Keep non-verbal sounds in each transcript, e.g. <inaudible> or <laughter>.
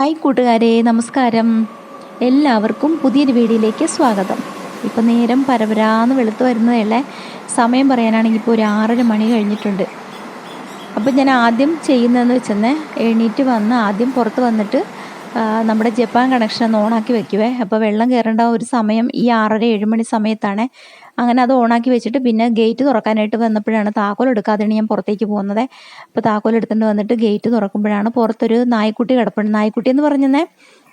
Hi കൂട്ടുകാരെ നമസ്കാരം. എല്ലാവർക്കും പുതിയൊരു വീഡിയോയിലേക്ക് സ്വാഗതം. ഇപ്പം നേരം പരപരാന്ന് വെളുത്ത് വരുന്നതല്ലേ സമയം പറയാനാണെങ്കിൽ ഇപ്പോൾ ഒരു ആറര മണി കഴിഞ്ഞിട്ടുണ്ട്. അപ്പോൾ ഞാൻ ആദ്യം ചെയ്യുന്നതെന്ന് വെച്ചെന്നേ എണീറ്റ് വന്ന് ആദ്യം പുറത്ത് വന്നിട്ട് നമ്മുടെ ജപ്പാൻ കണക്ഷൻ ഒന്ന് ഓണാക്കി വെക്കുവേ. അപ്പോൾ വെള്ളം കയറേണ്ട ഒരു സമയം ഈ ആറര ഏഴ് മണി സമയത്താണ്. അങ്ങനെ അത് ഓണാക്കി വെച്ചിട്ട് പിന്നെ ഗേറ്റ് തുറക്കാനായിട്ട് വന്നപ്പോഴാണ് താക്കോൽ എടുക്കാതെയാണ് ഞാൻ പുറത്തേക്ക് പോകുന്നത്. അപ്പോൾ താക്കോൽ എടുത്തുകൊണ്ട് വന്നിട്ട് ഗേറ്റ് തുറക്കുമ്പോഴാണ് പുറത്തൊരു നായ്ക്കുട്ടി കിടപ്പുണ്ട്. നായ്ക്കുട്ടി എന്ന് പറഞ്ഞതേ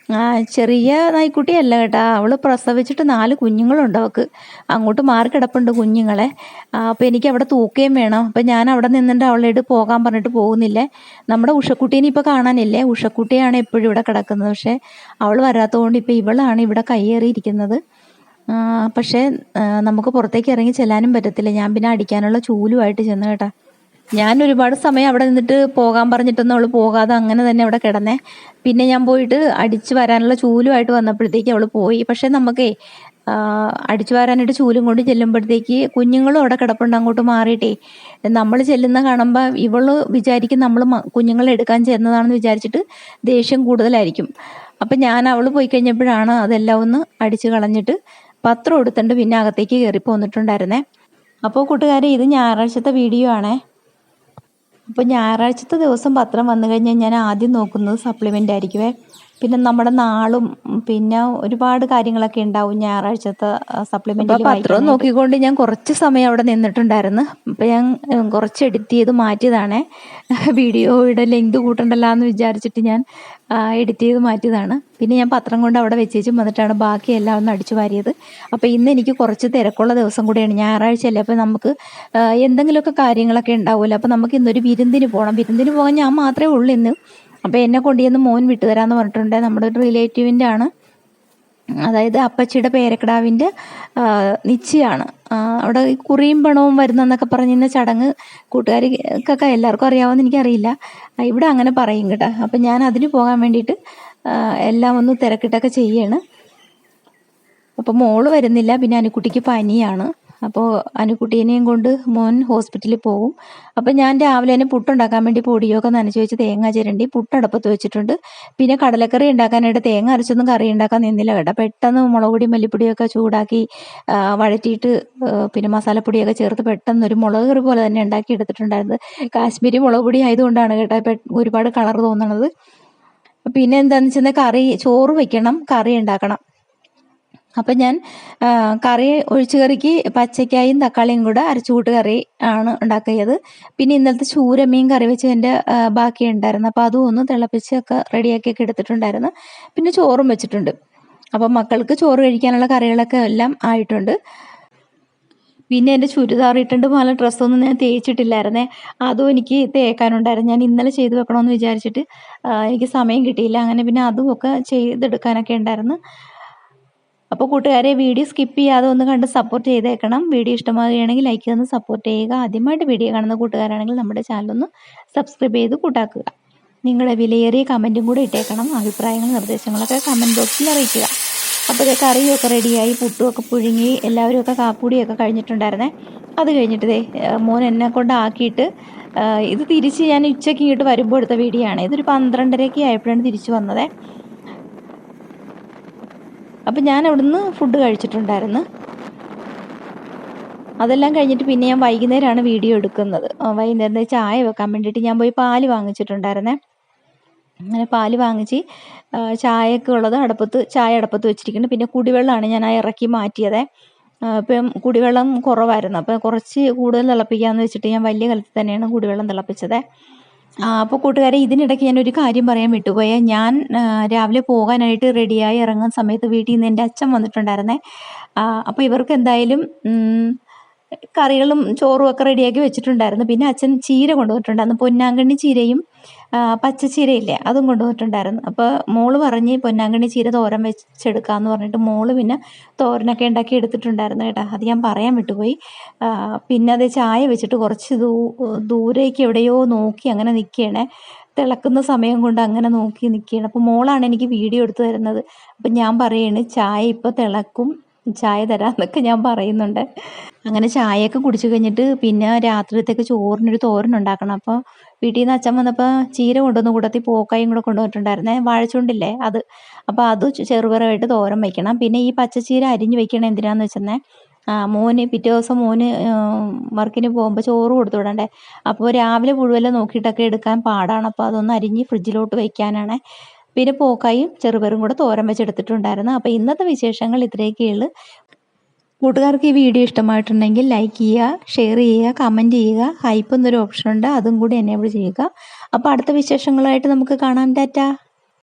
ആ, ചെറിയ നായ്ക്കുട്ടിയല്ല കേട്ടാ. അവൾ പ്രസവിച്ചിട്ട് നാല് കുഞ്ഞുങ്ങളുണ്ട് അവൾക്ക് അങ്ങോട്ട് മാറി കിടപ്പുണ്ട് കുഞ്ഞുങ്ങളെ. അപ്പോൾ എനിക്ക് അവിടെ തൂക്കുകയും വേണം. അപ്പോൾ ഞാൻ അവിടെ നിന്നിട്ട് അവളോട് പോകാൻ പറഞ്ഞിട്ട് പോകുന്നില്ലേ. നമ്മുടെ ഉഷക്കുട്ടീനെ ഇപ്പോൾ കാണാനില്ലേ? ഉഷക്കുട്ടിയാണ് എപ്പോഴും ഇവിടെ കിടക്കുന്നത്. പക്ഷേ അവൾ വരാത്തതുകൊണ്ട് ഇപ്പോൾ ഇവളാണ് ഇവിടെ കയ്യേറിയിരിക്കുന്നത്. പക്ഷേ നമുക്ക് പുറത്തേക്ക് ഇറങ്ങി ചെല്ലാനും പറ്റത്തില്ല. ഞാൻ പിന്നെ അടിക്കാനുള്ള ചൂലുമായിട്ട് ചെന്ന് കേട്ടാ. ഞാൻ ഒരുപാട് സമയം അവിടെ നിന്നിട്ട് പോകാൻ പറഞ്ഞിട്ടൊന്നും അവൾ പോകാതെ അങ്ങനെ തന്നെ അവിടെ കിടന്നേ. പിന്നെ ഞാൻ പോയിട്ട് അടിച്ചു വരാനുള്ള ചൂലുമായിട്ട് വന്നപ്പോഴത്തേക്ക് അവൾ പോയി. പക്ഷെ നമുക്കേ അടിച്ചു വരാനായിട്ട് ചൂലും കൊണ്ട് ചെല്ലുമ്പോഴത്തേക്ക് കുഞ്ഞുങ്ങളും അവിടെ കിടപ്പുണ്ട് അങ്ങോട്ട് മാറിയിട്ടേ. നമ്മൾ ചെല്ലുന്ന കാണുമ്പോൾ ഇവൾ വിചാരിക്കും നമ്മൾ കുഞ്ഞുങ്ങളെ എടുക്കാൻ ചേർന്നതാണെന്ന് വിചാരിച്ചിട്ട് ദേഷ്യം കൂടുതലായിരിക്കും. അപ്പം ഞാൻ അവൾ പോയി കഴിഞ്ഞപ്പോഴാണ് അതെല്ലാം ഒന്ന് അടിച്ചു കളഞ്ഞിട്ട് പത്രം എടുത്തിട്ട് പിന്നെ അകത്തേക്ക് കയറി പോന്നിട്ടുണ്ടായിരുന്നേ അപ്പോൾ കൂട്ടുകാരെ ഇത് ഞായറാഴ്ചത്തെ വീഡിയോ ആണേ. അപ്പോൾ ഞായറാഴ്ചത്തെ ദിവസം പത്രം വന്നു കഴിഞ്ഞാൽ ഞാൻ ആദ്യം നോക്കുന്നത് സപ്ലിമെന്റ് ആയിരിക്കുമേ പിന്നെ നമ്മുടെ നാളും പിന്നെ ഒരുപാട് കാര്യങ്ങളൊക്കെ ഉണ്ടാവും ഞായറാഴ്ചത്തെ സപ്ലിമെന്റ് പത്രം നോക്കിക്കൊണ്ട് ഞാൻ കുറച്ച് സമയം അവിടെ നിന്നിട്ടുണ്ടായിരുന്നു. അപ്പോൾ ഞാൻ കുറച്ച് എഡിറ്റ് ചെയ്ത് മാറ്റിയതാണേ. <laughs> വീഡിയോയുടെ ലെങ്ത് കൂട്ടണ്ടല്ലോ എന്ന് വിചാരിച്ചിട്ട് ഞാൻ എഡിറ്റ് ചെയ്ത് മാറ്റിയതാണ്. പിന്നെ ഞാൻ പത്രം കൊണ്ട് അവിടെ വെച്ചേച്ചും വന്നിട്ടാണ് ബാക്കി എല്ലാം ഒന്ന് അടിച്ചു വാരിയത്. അപ്പോൾ ഇന്ന് എനിക്ക് കുറച്ച് തിരക്കുള്ള ദിവസം കൂടിയാണ്. ഞായറാഴ്ചയല്ലേ അപ്പോൾ നമുക്ക് എന്തെങ്കിലുമൊക്കെ കാര്യങ്ങളൊക്കെ ഉണ്ടാവുമല്ലോ. അപ്പോൾ നമുക്ക് ഇന്നൊരു വിരുന്നിന് പോകണം വിരുന്നിന് പോകാൻ ഞാൻ മാത്രമേ ഉള്ളൂ ഇന്ന്. അപ്പോൾ എന്നെ കൊണ്ട് ചെന്ന് മോൻ വിട്ടുതരാമെന്ന് പറഞ്ഞിട്ടുണ്ട്. നമ്മുടെ ഒരു റിലേറ്റീവിന്റെ ആണ് അതായത് അപ്പച്ചിയുടെ പേരക്കിടാവിന്റെ നിച്ചയാണ് അവിടെ ഈ കുറിയും പണവും വരുന്നെന്നൊക്കെ പറഞ്ഞിരുന്ന ചടങ്ങ് കൂട്ടുകാർക്കൊക്കെ എല്ലാവർക്കും അറിയാവുമെന്ന് എനിക്കറിയില്ല. ഇവിടെ അങ്ങനെ പറയും കേട്ടോ. അപ്പം ഞാൻ അതിന് പോകാൻ വേണ്ടിയിട്ട് എല്ലാം ഒന്ന് തിരക്കിട്ടൊക്കെ ചെയ്യാണ്. അപ്പോൾ മോൾ വരുന്നില്ല പിന്നെ അനുക്കുട്ടിക്ക് പനിയാണ്. അപ്പോൾ അനുക്കുട്ടീനെയും കൊണ്ട് മോൻ ഹോസ്പിറ്റലിൽ പോകും. അപ്പോൾ ഞാൻ രാവിലെ തന്നെ പുട്ടുണ്ടാക്കാൻ വേണ്ടി പൊടിയൊക്കെ നനച്ച് വെച്ച് തേങ്ങ ചിരണ്ടി പുട്ടടപ്പത്ത് വെച്ചിട്ടുണ്ട്. പിന്നെ കടലക്കറി ഉണ്ടാക്കാനായിട്ട് തേങ്ങ അരച്ചൊന്നും കറി ഉണ്ടാക്കാൻ നിന്നില്ല കേട്ടോ. പെട്ടെന്ന് മുളക് പൊടി മല്ലിപ്പൊടിയൊക്കെ ചൂടാക്കി വഴറ്റിയിട്ട് പിന്നെ മസാലപ്പൊടിയൊക്കെ ചേർത്ത് പെട്ടെന്ന് ഒരു മുളക് കറി പോലെ തന്നെ ഉണ്ടാക്കി എടുത്തിട്ടുണ്ടായിരുന്നത് കാശ്മീരി മുളക് പൊടി ആയതുകൊണ്ടാണ് കേട്ടോ ഒരുപാട് കളർ തോന്നണത്. പിന്നെ എന്താണെന്ന് വെച്ചാൽ കറി ചോറ് വെക്കണം കറി ഉണ്ടാക്കണം. അപ്പം ഞാൻ കറി ഒഴിച്ചു കറിക്ക് പച്ചക്കായും തക്കാളിയും കൂടെ അരച്ചുകൂട്ട് കറി ആണ് ഉണ്ടാക്കിയത്. പിന്നെ ഇന്നലത്തെ ചൂരമീൻ കറി വെച്ച് എന്റെ ബാക്കി ഉണ്ടായിരുന്നു. അപ്പോൾ അതും ഒന്ന് തിളപ്പിച്ചൊക്കെ റെഡിയാക്കിയൊക്കെ എടുത്തിട്ടുണ്ടായിരുന്നു. പിന്നെ ചോറും വെച്ചിട്ടുണ്ട്. അപ്പം മക്കൾക്ക് ചോറ് കഴിക്കാനുള്ള കറികളൊക്കെ എല്ലാം ആയിട്ടുണ്ട്. പിന്നെ എന്റെ ചുരിദാർ ഇട്ടുണ്ട് പോലെ ഡ്രസ്സൊന്നും ഞാൻ തേച്ചിട്ടില്ലായിരുന്നേ. അതും എനിക്ക് തേക്കാനുണ്ടായിരുന്നു. ഞാൻ ഇന്നലെ ചെയ്ത് വെക്കണമെന്ന് വിചാരിച്ചിട്ട് എനിക്ക് സമയം കിട്ടിയില്ല. അങ്ങനെ പിന്നെ അതും ഒക്കെ ചെയ്തെടുക്കാനൊക്കെ ഉണ്ടായിരുന്നു. അപ്പോൾ കൂട്ടുകാരെ വീഡിയോ സ്കിപ്പ് ചെയ്യാതെ ഒന്ന് കണ്ട് സപ്പോർട്ട് ചെയ്തേക്കണം. വീഡിയോ ഇഷ്ടമാകുകയാണെങ്കിൽ ലൈക്ക് ചെയ്ത് സപ്പോർട്ട് ചെയ്യുക. ആദ്യമായിട്ട് വീഡിയോ കാണുന്ന കൂട്ടുകാരാണെങ്കിൽ നമ്മുടെ ചാനലൊന്ന് സബ്സ്ക്രൈബ് ചെയ്ത് കൂട്ടാക്കുക. നിങ്ങളുടെ വിലയേറിയ കമന്റും കൂടെ ഇട്ടേക്കണം. അഭിപ്രായങ്ങളും നിർദ്ദേശങ്ങളൊക്കെ കമന്റ് ബോക്സിൽ അറിയിക്കുക. അപ്പോൾ ഇത് കറിയൊക്കെ റെഡിയായി പുട്ടുമൊക്കെ പുഴുങ്ങി എല്ലാവരും ഒക്കെ കാപ്പുടിയൊക്കെ കഴിഞ്ഞിട്ടുണ്ടായിരുന്നേ. അത് കഴിഞ്ഞിട്ട് മോൻ എന്നെ കൊണ്ട് ആക്കിയിട്ട് ഇത് തിരിച്ച് ഞാൻ ഉച്ചയ്ക്ക് ഇങ്ങോട്ട് വരുമ്പോൾ എടുത്ത വീഡിയോ ആണ്. ഇതൊരു പന്ത്രണ്ടരയ്ക്ക് ആയപ്പോഴാണ് തിരിച്ചു വന്നത്. അപ്പം ഞാൻ അവിടുന്ന് ഫുഡ് കഴിച്ചിട്ടുണ്ടായിരുന്നു. അതെല്ലാം കഴിഞ്ഞിട്ട് പിന്നെ ഞാൻ വൈകുന്നേരമാണ് വീഡിയോ എടുക്കുന്നത്. വൈകുന്നേരം ചായ വെക്കാൻ വേണ്ടിയിട്ട് ഞാൻ പോയി പാൽ വാങ്ങിച്ചിട്ടുണ്ടായിരുന്നേ. അങ്ങനെ പാൽ വാങ്ങിച്ച് ചായയൊക്കെ ഉള്ളത് അടുപ്പത്ത് ചായ അടുപ്പത്ത് വെച്ചിരിക്കുന്നു പിന്നെ കുടിവെള്ളമാണ് ഞാൻ ആ ഇറക്കി മാറ്റിയത്. ഇപ്പം കുടിവെള്ളം കുറവായിരുന്നു. അപ്പം കുറച്ച് കൂടുതൽ തിളപ്പിക്കാമെന്ന് വെച്ചിട്ട് ഞാൻ വലിയ കലത്തിൽ തന്നെയാണ് കുടിവെള്ളം തിളപ്പിച്ചത്. അപ്പോൾ കൂട്ടുകാരെ ഇതിനിടയ്ക്ക് ഒരു കാര്യം പറയാൻ വിട്ടുപോയ. ഞാൻ രാവിലെ പോകാനായിട്ട് റെഡിയായി ഇറങ്ങുന്ന സമയത്ത് വീട്ടിൽ നിന്ന് എന്റെ അച്ഛൻ വന്നിട്ടുണ്ടായിരുന്നേ. അപ്പോൾ ഇവർക്ക് എന്തായാലും കറികളും ചോറും ഒക്കെ റെഡിയാക്കി വെച്ചിട്ടുണ്ടായിരുന്നു. പിന്നെ അച്ഛൻ ചീര കൊണ്ടുപോയിട്ടുണ്ടായിരുന്നു പൊന്നാങ്കണ്ണി ചീരയും പച്ച പച്ചച്ചീരയില്ലേ അതും കൊണ്ടുപോയിട്ടുണ്ടായിരുന്നു അപ്പോൾ മോൾ പറഞ്ഞ് പൊന്നാങ്കണ്ണി ചീര തോരൻ വെച്ചെടുക്കാമെന്ന് പറഞ്ഞിട്ട് മോൾ പിന്നെ തോരനൊക്കെ ഉണ്ടാക്കി എടുത്തിട്ടുണ്ടായിരുന്നു കേട്ടോ. അത് ഞാൻ പറയാൻ വിട്ടുപോയി. പിന്നെ അത് ചായ വെച്ചിട്ട് കുറച്ച് ദൂ ദൂരേക്ക് എവിടെയോ നോക്കി അങ്ങനെ നിൽക്കുകയാണേ തിളക്കുന്ന സമയം കൊണ്ട് അങ്ങനെ നോക്കി നിൽക്കുകയാണ് അപ്പോൾ മോളാണ് എനിക്ക് വീഡിയോ എടുത്തു തരുന്നത്. അപ്പം ഞാൻ പറയാണ് ചായ ഇപ്പോൾ തിളക്കും. ചായ തരാമെന്നൊക്കെ ഞാൻ പറയുന്നുണ്ട്. അങ്ങനെ ചായയൊക്കെ കുടിച്ചു കഴിഞ്ഞിട്ട് പിന്നെ രാത്രിയത്തേക്ക് ചോറിനൊരു തോരൻ ഉണ്ടാക്കണം. അപ്പോൾ വീട്ടിൽ നിന്ന് അച്ഛൻ വന്നപ്പോൾ ചീര കൊണ്ടുവന്ന് കൂടത്തി പോക്കായും കൂടെ കൊണ്ടുവന്നിട്ടുണ്ടായിരുന്നേ വാഴച്ചുണ്ടില്ലേ അത്. അപ്പോൾ അത് ചെറുപറമായിട്ട് തോരൻ വയ്ക്കണം പിന്നെ ഈ പച്ചച്ചീര അരിഞ്ഞ് വെക്കണം എന്തിനാന്ന് വെച്ചെന്നേ മോന് പിറ്റേ ദിവസം മോന് വർക്കിന് പോകുമ്പോൾ ചോറ് കൊടുത്തു വിടണ്ടേ. അപ്പോൾ രാവിലെ മുഴുവൻ നോക്കിയിട്ടൊക്കെ എടുക്കാൻ പാടാണ്. അപ്പോൾ അതൊന്ന് അരിഞ്ഞ് ഫ്രിഡ്ജിലോട്ട് വയ്ക്കാനാണ് പിന്നെ പോക്കായും ചെറുപയറും കൂടെ തോരൻ വെച്ചെടുത്തിട്ടുണ്ടായിരുന്നു. അപ്പോൾ ഇന്നത്തെ വിശേഷങ്ങൾ ഇത്രയൊക്കെയുള്ളൂ കൂട്ടുകാർക്ക് ഈ വീഡിയോ ഇഷ്ടമായിട്ടുണ്ടെങ്കിൽ ലൈക്ക് ചെയ്യുക ഷെയർ ചെയ്യുക കമന്റ് ചെയ്യുക. ഹൈപ്പ് എന്നൊരു ഓപ്ഷൻ ഉണ്ട്. അതും കൂടി എനേബിൾ ചെയ്യുക. അപ്പോൾ അടുത്ത വിശേഷങ്ങളായിട്ട് നമുക്ക് കാണാം. ടാറ്റ.